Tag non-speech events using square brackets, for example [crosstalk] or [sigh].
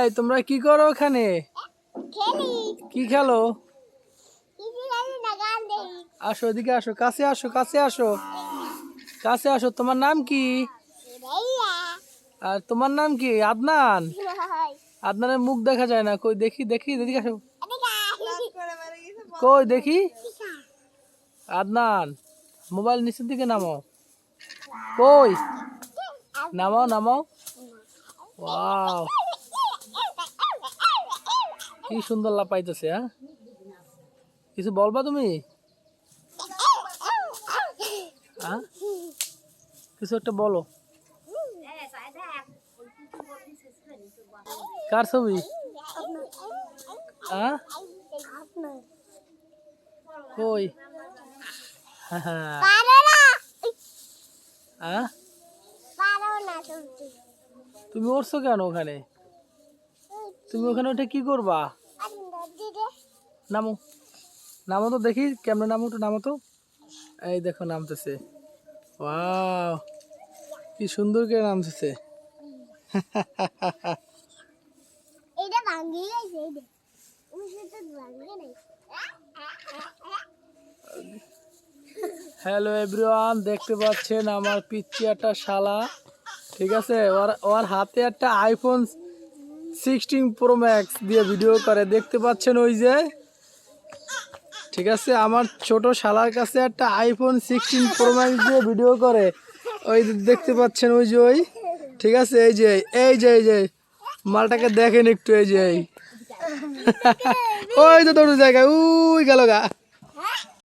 এই তোমরা কি করো ওখানে? কি খেলো? আসো এদিকে আসো কাছে আসো কাছে আসো। কাছে আসো তোমার নাম কি? আর তোমার নাম কি? আদনান? আদনানের মুখ দেখা যায় না। কই দেখি দেখি এদিকে আসো। কই দেখি? আদনান মোবাইল নিচের দিকে নামাও কই? নামাও নামাও। ওয়াও। কি সুন্দর লাপাইতেছে হ্যাঁ? কিছু বলবা তুমি? হ্যাঁ? কিছু একটা বলো। কার ছবি? হ্যাঁ? কই? হ্যাঁ হ্যাঁ। তুমি। তুমি উঠছো কেন ওখানে? তুমি ওখানে উঠে কি করবা? নামো। নামো তো দেখি ক্যামেরা নামো তো নামো তো। এই দেখো নামতেছে। ওয়াও কি সুন্দর করে নামতেছে। এটা গেছে হ্যালো এভরিওয়ান দেখতে পাচ্ছেন আমার পিচ্ছি একটা শালা। ঠিক আছে? ওর ওর হাতে একটা আইফোন সিক্সটিন প্রো ম্যাক্স দিয়ে ভিডিও করে। দেখতে পাচ্ছেন ওই যে? ঠিক আছে আমার ছোট শালার কাছে একটা আইফোন সিক্সটিন প্রো ম্যাক্স দিয়ে ভিডিও করে। ওই দেখতে পাচ্ছেন ওই যে ওই? ঠিক আছে এই যে এই যে এই যে মালটাকে দেখেন একটু এই যে [laughs] ওই তো তোর জায়গায় উই গেল গা।